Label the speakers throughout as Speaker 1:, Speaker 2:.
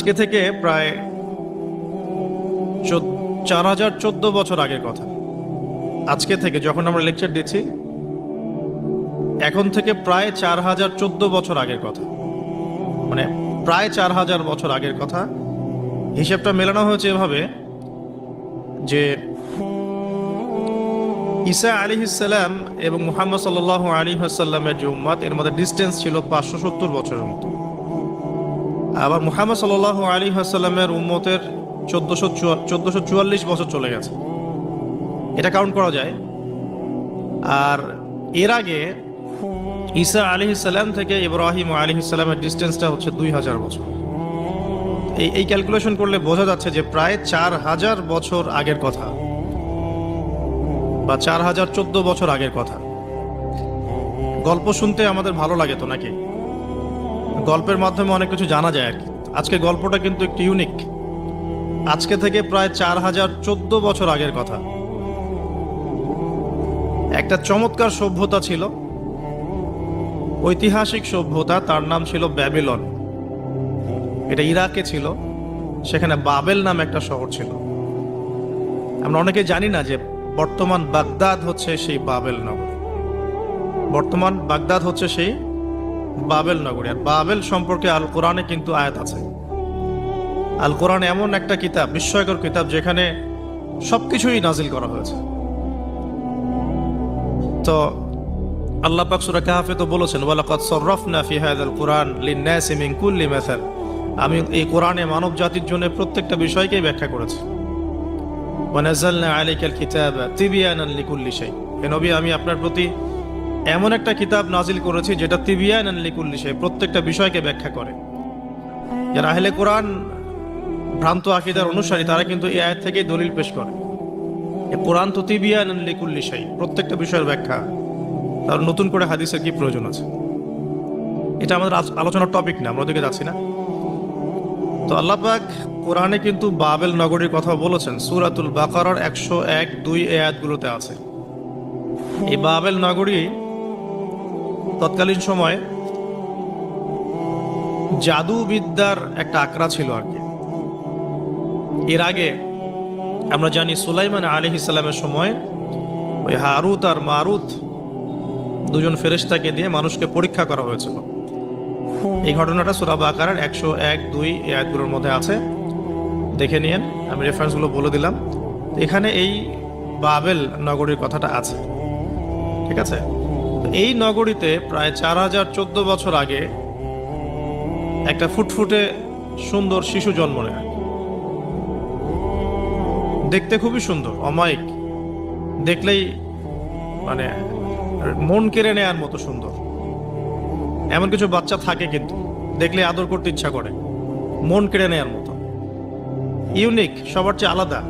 Speaker 1: আজকে থেকে প্রায় চার হাজার চোদ্দ বছর আগের কথা। আজকে থেকে যখন আমরা লেকচার দিচ্ছি, এখন থেকে প্রায় চার হাজার চোদ্দ বছর আগের কথা। মানে প্রায় চার হাজার বছর আগের কথা। হিসেবটা মেলানো হয়েছে এভাবে যে ঈসা আলী ইসাল্লাম এবং মুহাম্মদ সাল্লাহ আলী হাসাল্লামের যে উম্মাদ এর মধ্যে ডিস্টেন্স ছিল পাঁচশো সত্তর বছরের মতো। আবার মুহাম্মদ সাল্লাহ আলী হাসাল্লামের উম্মতের চোদ্দশো চোদ্দশো চুয়াল্লিশ বছর চলে গেছে। এটা কাউন্ট করা যায়। আর এর আগে ঈসা আলী ইসাল্লাম থেকে ইব্রাহিম আলী ইসাল্লামের ডিস্টেন্সটা হচ্ছে দুই হাজার বছর। এই এই ক্যালকুলেশন করলে বোঝা যাচ্ছে যে প্রায় চার হাজার বছর আগের কথা বা চার হাজার চোদ্দ বছর আগের কথা। গল্প শুনতে আমাদের ভালো লাগে তো নাকি? গল্পের মাধ্যমে অনেক কিছু জানা যায় আর কি। আজকে গল্পটা কিন্তু একটু ইউনিক আজকে থেকে প্রায় চার হাজার চোদ্দ বছর আগের কথা। একটা চমৎকার সভ্যতা ছিল। ঐতিহাসিক সভ্যতা, তার নাম ছিল ব্যাবিলন। এটা ইরাকে ছিল। সেখানে বাবেল নাম একটা শহর ছিল। আমরা অনেকে জানি না যে বর্তমান বাগদাদ হচ্ছে সেই বাবেল নগরী। বর্তমান বাগদাদ হচ্ছে সেই বাবেল নগরী। আর বাবেল সম্পর্কে আল কোরআনে কিন্তু আয়াত আছে। আল কোরআন এমন একটা কিতাব, বিস্ময়কর কিতাব, যেখানে সবকিছুই নাজিল করা হয়েছে। তো আল্লাহ পাক সূরা কাহাফে তো বলেছেন, ওয়ালাকাদ সাররাফনা ফি হাযাল কুরআন লিন-নাসি মিন কুল্লি মাসাল। আমি এই কোরআনে মানব জাতির জন্য প্রত্যেকটা বিষয়কেই ব্যাখ্যা করেছি। ওয়ানাজ্জালনা আলাইকাল কিতাবা তিবিয়ানান লিকুল্লি শাই। হে নবী, আমি আপনার প্রতি এমন একটা কিতাব নাজিল করেছি যেটা তিবিয়ানান লিকুল্লি শাই প্রত্যেকটা বিষয়কে ব্যাখ্যা করে। যারা আহলে কোরআন ভ্রান্ত আকিদার অনুসারী, তারা কিন্তু এই আয়াত থেকেই দলিল পেশ করে। কোরআন তো তিবিয়ানান লিকুল্লি শাই প্রত্যেকটা বিষয়ের ব্যাখ্যা। তার নতুন করে হাদিসের কি প্রয়োজন আছে? এটা আমাদের আলোচনার টপিক না, আমরা ওদিকে যাচ্ছি না। তো আল্লাহ পাক কোরআনে কিন্তু বাবেল নগরীর কথা বলেছেন, সুরাতুল বাকারার একশো এক দুই এ আয়াতগুলোতে আছে। এই বাবেল নগরী তৎকালীন সময় জাদুবিদ্যার একটা আকড়া ছিল আর কি। এর আগে আমরা জানি সুলাইমান আলী ইসলামের সময় ওই হারুত আর মারুত দুজন ফেরেশতাকে দিয়ে মানুষকে পরীক্ষা করা হয়েছিল। এই ঘটনাটা সুরা বাকারার একশো এক, দুই এই আয়াতগুলোর মধ্যে আছে। দেখে নিয়েন, আমি রেফারেন্সগুলো বলে দিলাম। এখানে এই বাবেল নগরীর কথাটা আছে। ঠিক আছে? এই নগরীতে প্রায় চার হাজার চোদ্দ বছর আগে একটা ফুটফুটে সুন্দর শিশু জন্ম নেয়। দেখতে খুবই সুন্দর, অমায়িক। দেখলেই মানে মন কেড়ে নেয়ার মতো সুন্দর। এমন কিছু বাচ্চা থাকে কিন্তু, দেখলে আদর করতে ইচ্ছা করে, মন কেড়ে নেয়ার মতো। ইউনিক, সবার চেয়ে আলাদা।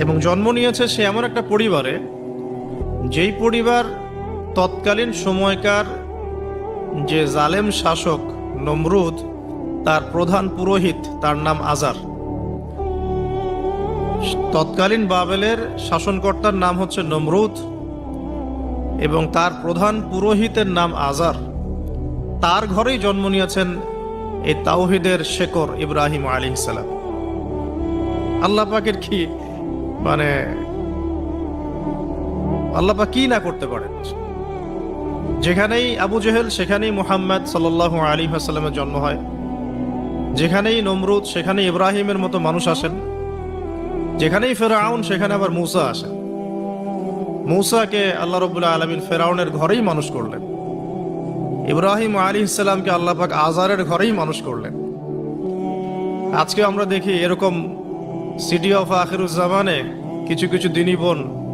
Speaker 1: এবং জন্ম নিয়েছে সে এমন একটা পরিবারে, যেই পরিবার তৎকালীন সময়কার যে জালেম শাসক নমরুদ, তার প্রধান পুরোহিত, তার নাম আজার। তৎকালীন বাবেলের শাসনকর্তার নাম হচ্ছে নমরুদ এবং তার প্রধান পুরোহিতের নাম আজার। তার ঘরেই জন্ম নিয়েছেন এই তাওহিদের শেকর ইব্রাহিম আলী সালাম। আল্লাহ পাকের কি মানে আল্লাহ পাক কি না করতে পারেন? যেখানেই আবু জেহেল, সেখানেই মুহাম্মদ সাল্লাহ আলী হাসালামের জন্ম হয়। যেখানেই নমরুদ সেখানে ইব্রাহিমের মতো মানুষ আসেন। যেখানেই ফেরাউন, সেখানে আবার মুসা আসেন। মৌসাকে আল্লাহ রবুল্লাহ আলমিন ফেরাউনের ঘরেই মানুষ করলেন। ইব্রাহিম আলী ইসলামকে আল্লাহ পাক আজারের ঘরেই মানুষ করলেন। আজকে আমরা দেখি এরকম সিটি অফ আখিরুজ্জামানে কিছু কিছু দিনী বোন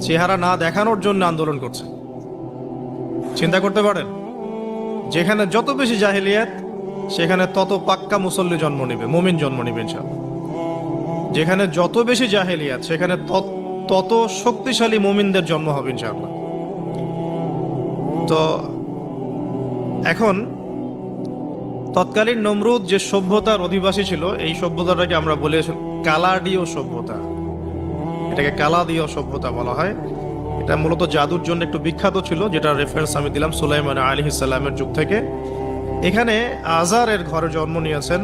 Speaker 1: চেহারা না দেখানোর জন্য আন্দোলন করছে। চিন্তা করতে পারেন? যেখানে যত বেশি জাহিলিয়াত, সেখানে তত পাক্কা মুসল্লি জন্ম নেবে, মুমিন জন্ম নেবে ইনশাআল্লাহ। যেখানে যত বেশি জাহেলিয়াত, সেখানে তত শক্তিশালী মুমিনদের জন্ম হবে ইনশাআল্লাহ। তো এখন তৎকালীন নমরুদ যে সভ্যতার অধিবাসী ছিল, এই সভ্যতাটাকে আমরা বলে কালাডীয় সভ্যতা। এটাকে কালাদীয় সভ্যতা বলা হয়। এটা মূলত জাদুর জন্য একটু বিখ্যাত ছিল, যেটা রেফারেন্স আমি দিলাম সুলাইমান আলী ইসাল্লামের যুগ থেকে। এখানে আজারের ঘরে জন্ম নিয়েছেন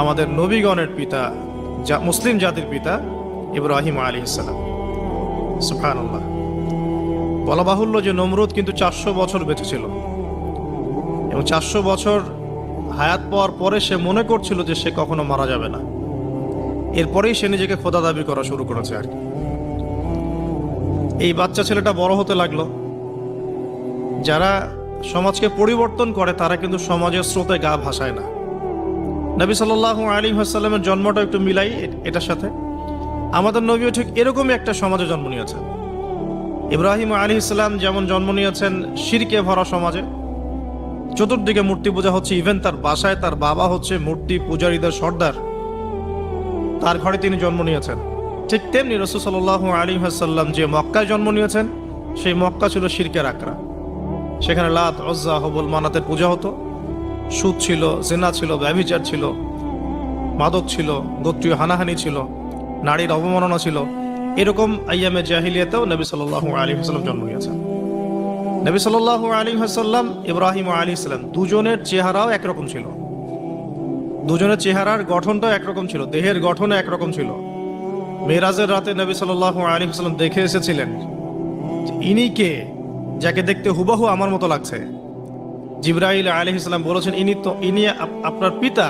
Speaker 1: আমাদের নবীগণের পিতা যা মুসলিম জাতির পিতা ইব্রাহিম আলী ইসলাম সুফানুল্লাহ বলা বাহুল্য যে নমরুদ কিন্তু চারশো বছর বেঁচে ছিল। এবং চারশো বছর হায়াত পাওয়ার পরে সে মনে করছিল যে সে কখনো মারা যাবে না। এরপরেই সে নিজেকে খোদা দাবি করা শুরু করেছে আর কি। এই বাচ্চা ছেলেটা বড় হতে লাগল। যারা সমাজকে পরিবর্তন করে, তারা কিন্তু সমাজের স্রোতে গা ভাসায় না। নবী সাল্লাহ আলী হাসাল্লামের জন্মটা একটু মিলাই এটার সাথে। আমাদের নবীও ঠিক এরকমই একটা সমাজে জন্ম নিয়েছেন। ইব্রাহিম আলী ইসলাম যেমন জন্ম নিয়েছেন শিরকে ভরা সমাজে, চতুর্দিকে মূর্তি পূজা হচ্ছে ইভেন তার বাসায়, তার বাবা হচ্ছে মূর্তি পূজারীদের সর্দার। তার ঘরে তিনি জন্ম নিয়েছেন। ঠিক তেমনি রসুল সাল্লাহ আলী হাসাল্লাম যে মক্কায় জন্ম নিয়েছেন, সেই মক্কা ছিল শিরকের আকরা সেখানে লাত অজ্জা হবল, মানাতের পূজা হতো। সুদ ছিল, জেনা ছিল, ব্যভিচার ছিল, মাদক ছিল, গোত্রীয় হানাহানি ছিল, নারীর অবমাননা ছিল। এরকম আইয়ামে জাহিলিয়াতেও নবী সাল্লাহ আলী হাসাল্লাম জন্ম নিয়েছেন। নবী সাল্লাহ আলী হাসাল্লাম ইব্রাহিম আলী ইসলাম দুজনের চেহারাও একরকম ছিল। দুজনের চেহারার গঠনটাও একরকম ছিল, দেহের গঠনও একরকম ছিল। মেরাজের রাতে নবী সাল্লাহ আলী হাসাল্লাম দেখে এসেছিলেন ইনি কে যাকে দেখতে হুবাহু আমার মতো লাগছে। জিব্রাহিল আলী ইসলাম বলেছেন, ইনি তো, ইনি আপনার পিতা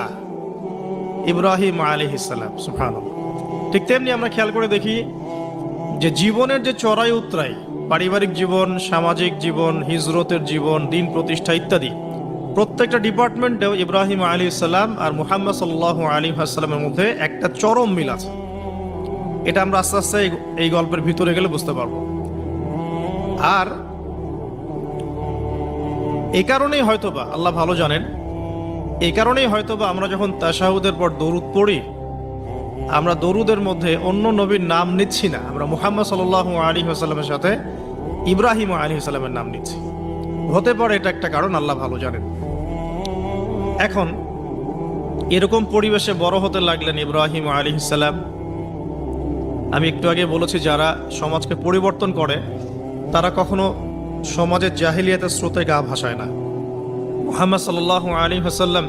Speaker 1: ইব্রাহিম আলী ইসলাম সুফান ঠিক তেমনি আমরা খেয়াল করে দেখি যে জীবনের যে চড়াই উতরাই, পারিবারিক জীবন, সামাজিক জীবন, হিজরতের জীবন, দিন প্রতিষ্ঠা ইত্যাদি, প্রত্যেকটা ডিপার্টমেন্টেও ইব্রাহিম আলী ইসলাম আর মুহাম্মদ সাল্লাহ আলী আসসালামের মধ্যে একটা চরম মিল আছে। এটা আমরা আস্তে আস্তে এই- গল্পের ভিতরে গেলে বুঝতে পারব। আর এই কারণেই হয়তোবা, আল্লাহ ভালো জানেন এই কারণেই হয়তোবা আমরা যখন তাসাহুদের পর দরুদ পড়ি, আমরা দরুদের মধ্যে অন্য নবীর নাম নিচ্ছি না। আমরা মুহাম্মদ সাল্লাহ আলী হাসাল্লামের সাথে ইব্রাহিম আলী হাসাল্লামের নাম নিচ্ছি। হতে পারে এটা একটা কারণ, আল্লাহ ভালো জানেন। এখন এরকম পরিবেশে বড় হতে লাগলেন ইব্রাহিম আলী সাল্লাম। আমি একটু আগে বলেছি, যারা সমাজকে পরিবর্তন করে, তারা কখনো সমাজের জাহিলিয়াতের স্রোতে গা ভাসায় না। মোহাম্মদ সাল্লাহ আলী হাসাল্লাম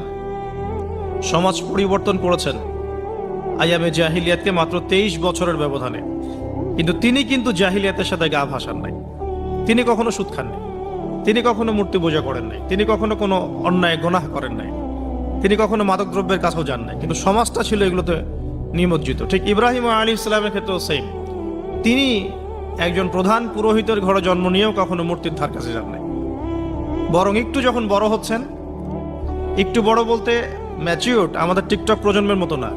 Speaker 1: সমাজ পরিবর্তন করেছেন আয়ামে জাহিলিয়াতকে মাত্র তেইশ বছরের ব্যবধানে। কিন্তু তিনি কিন্তু জাহিলিয়াতের সাথে গা ভাসান নাই। তিনি কখনো সুদ খাননি তিনি কখনো মূর্তি পূজা করেন নাই। তিনি কখনো কোনো অন্যায়, গোনাহ করেন নাই। তিনি কখনো মাদকদ্রব্যের কাছেও যান নাই। কিন্তু সমাজটা ছিল এগুলোতে নিমজ্জিত। ঠিক ইব্রাহিম আলী ইসলামের ক্ষেত্রেও সেম তিনি একজন প্রধান পুরোহিতের ঘরে জন্ম নিয়েও কখনো মূর্তির ধার কাছে যান নাই। বরং একটু যখন বড় হচ্ছেন, একটু বড় বলতে ম্যাচিউড আমাদের টিকটক প্রজন্মের মতো না।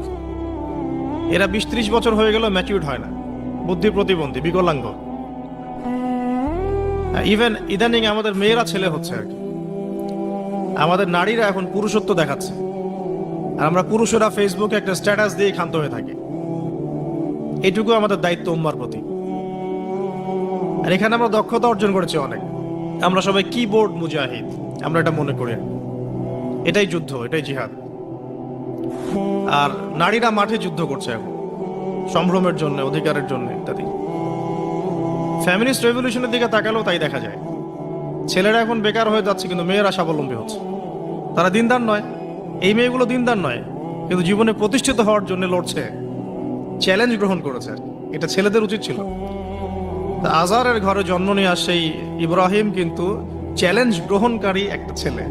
Speaker 1: এরা বিশ ত্রিশ বছর হয়ে গেল ম্যাচিউড হয় না। বুদ্ধি প্রতিবন্ধী, বিকলাঙ্গ। ইভেন ইদানিং আমাদের মেয়েরা ছেলে হচ্ছে আর কি। আমাদের নারীরা এখন পুরুষত্ব দেখাচ্ছে। আর আমরা পুরুষেরা ফেসবুকে একটা স্ট্যাটাস দিয়ে ক্ষান্ত হয়ে থাকি। এটুকু আমাদের দায়িত্ব উম্মার প্রতি। আর এখানে আমরা দক্ষতা অর্জন করেছি অনেক। আমরা সবাই কিবোর্ড মুজাহিদ। আমরা এটা মনে করি। এটাই যুদ্ধ, এটাই জিহাদ। আর নারীরা মাঠে যুদ্ধ করছে এখন। সম্ভ্রমের জন্য, অধিকারের জন্য, ইত্যাদি। ফ্যামিলিস্ট রেভলিউশনের দিকে তাকালেও তাই দেখা যায়। ছেলেরা এখন বেকার হয়ে যাচ্ছে, কিন্তু মেয়েরা স্বাবলম্বী হচ্ছে। তারা দিনদার নয়। এই মেয়েগুলো দিনদার নয়, কিন্তু জীবনে প্রতিষ্ঠিত হওয়ার জন্য লড়ছে। চ্যালেঞ্জ গ্রহণ করেছে। এটা ছেলেদের উচিত ছিল। আজারের ঘরে জন্ম আসে সেই ইব্রাহিম কিন্তু চ্যালেঞ্জ গ্রহণকারী একটা ছেলে।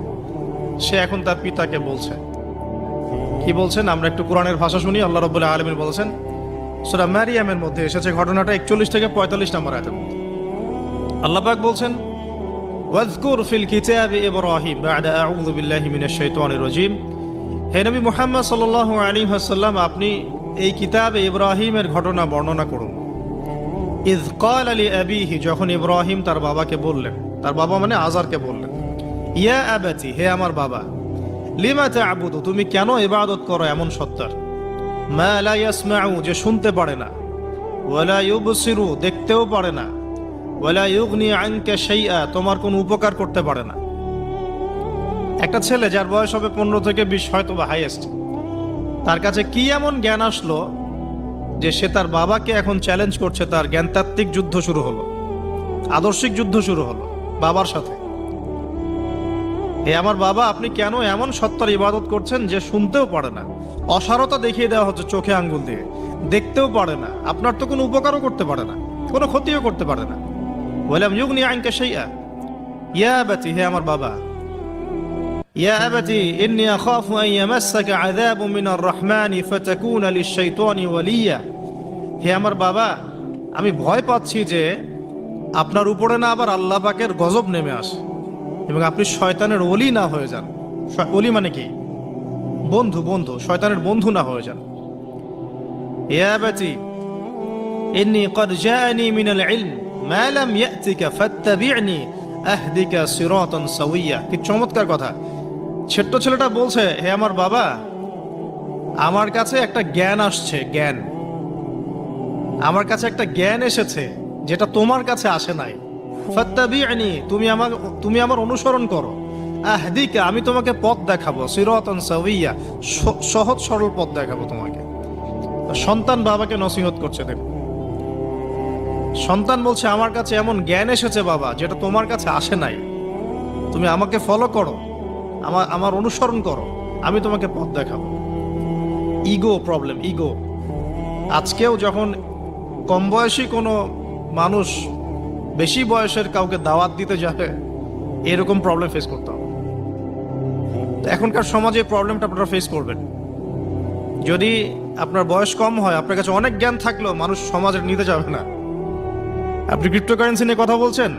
Speaker 1: সে এখন তার পিতাকে বলছে। কি বলছেন? আমরা একটু কোরআনের ভাষা শুনি। আল্লাহ রবুল্লাহ আলমিন বলেছেন, সুরা ম্যারিয়ামের মধ্যে এসেছে ঘটনাটা একচল্লিশ থেকে পঁয়তাল্লিশ নম্বর আয়াতের মধ্যে। আল্লাহ পাক বলছেন, ওয়াজকুর ফিল কিতাবি ইব্রাহিম বাদা আউযু বিল্লাহি মিনাশ শাইতানির রাজিম। হে নবী মুহাম্মদ সাল্লাল্লাহু আলাইহি ওয়াসাল্লাম, আপনি এই কিতাবে ইব্রাহিমের ঘটনা বর্ণনা করুন। ইজ কাল আলী আবিহি, যখন ইব্রাহিম তার বাবাকে বললেন, তার বাবা মানে আজারকে বললেন, ইয়া আবাতি, হে আমার বাবা, লিমা তা'বুদু, তুমি কেন ইবাদত করো এমন সত্তার? মা লা ইয়াসমাউ, যে শুনতে পারে না। ওয়ালা ইউবসিরু, দেখতেও পারে না। ওয়ালা ইউগনি আনকা শাইআ, তোমার কোনো উপকার করতে পারে না। একটা ছেলে যার বয়স হবে পনেরো থেকে বিশ, হয়তো বা হাইয়েস্ট তার কাছে কি এমন জ্ঞান আসলো যে সে তার বাবাকে এখন চ্যালেঞ্জ করছে, তার জ্ঞানতাত্ত্বিক যুদ্ধ শুরু হলো, আদর্শিক যুদ্ধ শুরু হলো বাবার সাথে। হে আমার বাবা, আপনি কেন এমন সত্তার ইবাদত করছেন যে শুনতেও পারে না? অসারতা দেখিয়ে দেওয়া হচ্ছে চোখে আঙ্গুল দিয়ে। দেখতেও পারে না। আপনার তো কোনো উপকারও করতে পারে না, কোনো ক্ষতিও করতে পারে না। বললাম ইউগনি আইনকে সেইয়া ইয়া বাতি, হে আমার বাবা يا أبتي إني أخاف أن يمسك عذاب من الرحمن فتكون للشيطان وليا হে আমার বাবা আমি ভয় পাচ্ছি যে আপনার উপরে না আবার আল্লাহ পাকের গজব নেমে আসে এবং আপনি শয়তানের অলি না হয়ে যান শ- অলি মানে কি বন্ধু বন্ধু শয়তানের বন্ধু না হয়ে যান يا أبتي إني قد جاءني من العلم ما لم يأتك فاتبعني أهدك صراطا سويا কি চমৎকার কথা ছোট্ট ছেলেটা বলছে, হে আমার বাবা, আমার কাছে একটা জ্ঞান আসছে, জ্ঞান। আমার কাছে একটা জ্ঞান এসেছে, যেটা তোমার কাছে আসে নাই। তুমি আমার তুমি আমার অনুসরণ করো। আহদিকা, আমি তোমাকে পথ দেখাবো, সিরাতান সাওয়িয়া, স- সহজ সরল পথ দেখাবো তোমাকে। সন্তান বাবাকে নসিহত করছে, দেখো। সন্তান বলছে, আমার কাছে এমন জ্ঞান এসেছে বাবা, যেটা তোমার কাছে আসে নাই। তুমি আমাকে ফলো করো। আমার আমার অনুসরণ করো। আমি তোমাকে পথ দেখাবো। ইগো প্রবলেম ইগো আজকেও যখন কম বয়সী কোনো মানুষ বেশি বয়সের কাউকে দাওয়াত দিতে যাবে, এরকম প্রবলেম ফেস করতে হবে। এখনকার সমাজে প্রবলেমটা আপনারা ফেস করবেন। যদি আপনার বয়স কম হয়, আপনার কাছে অনেক জ্ঞান থাকলেও মানুষ সমাজের নিতে যাবে না। আপনি ক্রিপ্টোকারেন্সি নিয়ে কথা বলছেন?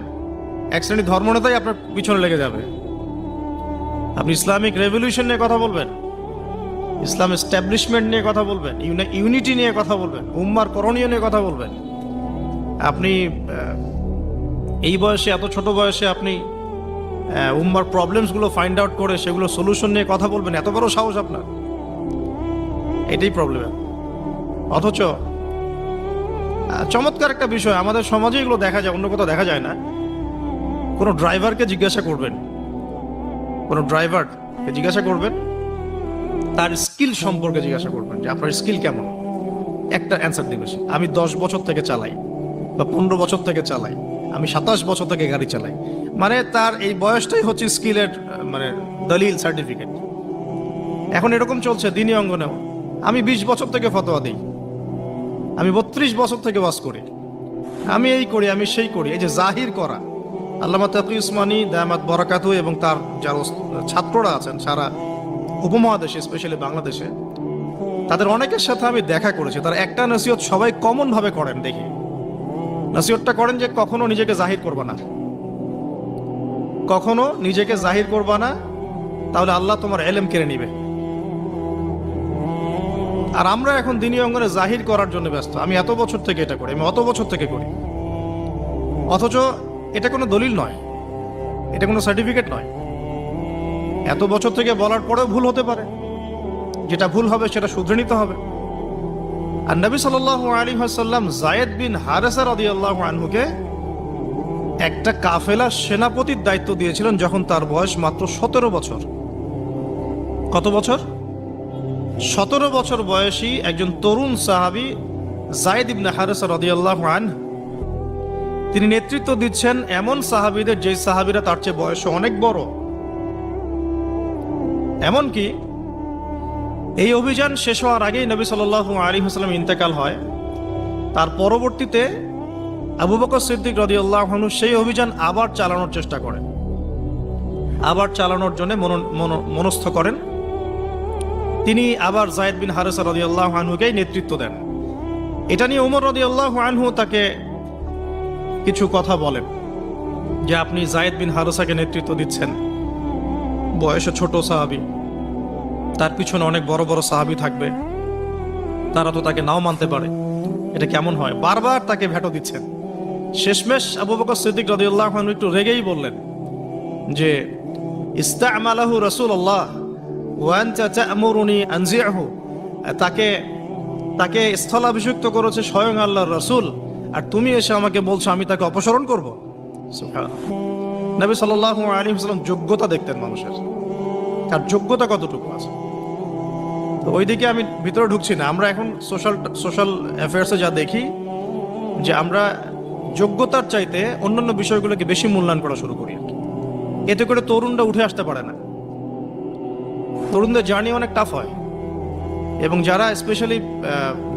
Speaker 1: এক শ্রেণি ধর্মনেতাই আপনার পিছনে লেগে যাবে। আপনি ইসলামিক রেভলিউশন নিয়ে কথা বলবেন, ইসলাম এস্টাবলিশমেন্ট নিয়ে কথা বলবেন, ইউনি- ইউনিটি নিয়ে কথা বলবেন, উম্মার করণীয় নিয়ে কথা বলবেন। আপনি এই বয়সে, এত ছোট বয়সে আপনি উম্মার প্রবলেমসগুলো ফাইন্ড আউট করে সেগুলো সলিউশন নিয়ে কথা বলবেন, এত বড় সাহস আপনার। এটাই প্রবলেম অথচ চমৎকার একটা বিষয়, আমাদের সমাজে এগুলো দেখা যায়, অন্য কোথাও দেখা যায় না। কোনো ড্রাইভারকে জিজ্ঞাসা করবেন কোনো ড্রাইভারকে জিজ্ঞাসা করবেন, তার স্কিল সম্পর্কে জিজ্ঞাসা করবেন যে আপনার স্কিল কেমন। একটা অ্যান্সার দিবে আমি দশ বছর থেকে চালাই বা পনেরো বছর থেকে চালাই, আমি সাতাশ বছর থেকে গাড়ি চালাই। মানে তার এই বয়সটাই হচ্ছে স্কিলের মানে দলিল, সার্টিফিকেট। এখন এরকম চলছে দিনী অঙ্গনেও। আমি বিশ বছর থেকে ফতোয়া দিই। আমি বত্রিশ বছর থেকে বাস করি। আমি এই করি, আমি সেই করি, এই যে জাহির করা। আল্লামা তাকি উসমানী দায়ামাত বরাকাতু এবং তার যারা ছাত্ররা আছেন সারা উপমহাদেশে স্পেশালি বাংলাদেশে, তাদের অনেকের সাথে আমি দেখা করেছি। তার একটা নসিহত সবাই কমন ভাবে করেন দেখি। নসিহতটা করেন যে কখনো নিজেকে জাহির করবা না। কখনো নিজেকে জাহির করবা না, তাহলে আল্লাহ তোমার এলেম কেড়ে নিবে। আর আমরা এখন দিনী অঙ্গনে জাহির করার জন্য ব্যস্ত। আমি এত বছর থেকে এটা করি, আমি অত বছর থেকে করি। অথচ এটা কোনো দলিল নয়। এটা কোনো সার্টিফিকেট নয়। এত বছর থেকে বলার পরেও ভুল হতে পারে। যেটা ভুল হবে সেটা শুধরে নিতে হবে। আর নবী সাল আলী হাসাল্লাম জায়েদ বিন হারেসা রদি আল্লাহ আনহুকে একটা কাফেলা সেনাপতির দায়িত্ব দিয়েছিলেন যখন তার বয়স মাত্র সতেরো বছর। কত বছর? সতেরো বছর বয়সী একজন তরুণ সাহাবি জায়েদ ইবনে হারেসা রদিয়াল্লাহ আন তিনি নেতৃত্ব দিচ্ছেন এমন সাহাবিদের যে সাহাবিরা তার চেয়ে বয়সে অনেক বড়। এমনকি এই অভিযান শেষ হওয়ার আগেই নবী সাল আলী হাসলাম ইন্তেকাল হয়। তার পরবর্তীতে আবু বকর সিদ্দিক রদিয়াল্লাহনু সেই অভিযান আবার চালানোর চেষ্টা করেন। আবার চালানোর জন্য মন- মন- মনস্থ করেন। তিনি আবার জায়দ বিন হারেসা রদিয়াল্লাহ আনহুকেই নেতৃত্ব দেন। এটা নিয়ে উমর রদিয়াল্লাহ আনহু তাকে কিছু কথা বলেন, যে আপনি জায়েদ বিন হারেসাকে নেতৃত্ব দিচ্ছেন। বয়সে ছোট সাহাবি। তার পিছনে অনেক বড় বড় সাহাবি থাকবে। তারা তো তাকে নাও মানতে পারে। এটা কেমন হয়? বারবার তাকে ভেটো দিচ্ছেন। শেষমেশ আবু বকর সিদ্দিক রদিউল্লাহ একটু রেগেই বললেন যে, ইস্তামালাহু রাসূলুল্লাহ ওয়া আনতা তা'মুরুনি আনজিহু। তাকে তাকে স্থলাভিষিক্ত করেছে স্বয়ং আল্লাহর রাসূল। আর তুমি এসে আমাকে বলছো, আমি তাকে অপসারণ করব। নবী সাল্লাল্লাহু আলাইহি ওয়াসাল্লাম যোগ্যতা দেখতেন মানুষের। তার যোগ্যতা কতটুকু আছে? তো ওইদিকে আমি ভিতরে ঢুকছি না। আমরা এখন সোশ্যাল সোশ্যাল অ্যাফেয়ার্সে যা দেখি, যে আমরা যোগ্যতার চাইতে অন্যান্য বিষয়গুলোকে বেশি মূল্যায়ন করা শুরু করি। এতে করে তরুণরা উঠে আসতে পারে না। তরুণদের জার্নি অনেক টাফ হয়। এবং যারা স্পেশালি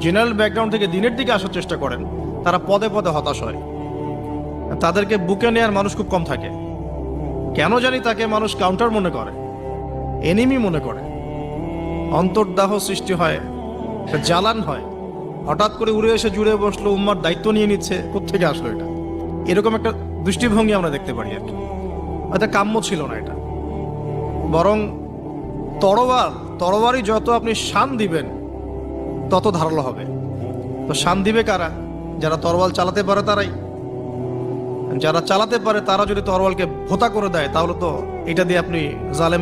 Speaker 1: জেনারেল ব্যাকগ্রাউন্ড থেকে দিনের দিকে আসার চেষ্টা করেন তারা পদে পদে হতাশ হয়। তাদেরকে বুকে নেওয়ার মানুষ খুব কম থাকে। কেন জানি তাকে মানুষ কাউন্টার মনে করে এনিমি মনে করে। অন্তর্দাহ সৃষ্টি হয়, জ্বালান হয়। হঠাৎ করে উড়ে এসে জুড়ে বসল, উম্মার দায়িত্ব নিয়ে নিচ্ছে কোথেকে আসলো এটা? এরকম একটা দৃষ্টিভঙ্গি আমরা দেখতে পারি আর কি। এটা কাম্য ছিল না এটা। বরং তরোয়ার তরোয়ারই যত আপনি শান দিবেন, তত ধারালো হবে। তো শান দিবে কারা? যারা তরওয়াল চালাতে পারে তারাই। যারা চালাতে পারে তারা যদি তরোয়ালকে ভোতা করে দেয়, তাহলে তো এটা দিয়ে আপনি জালেমের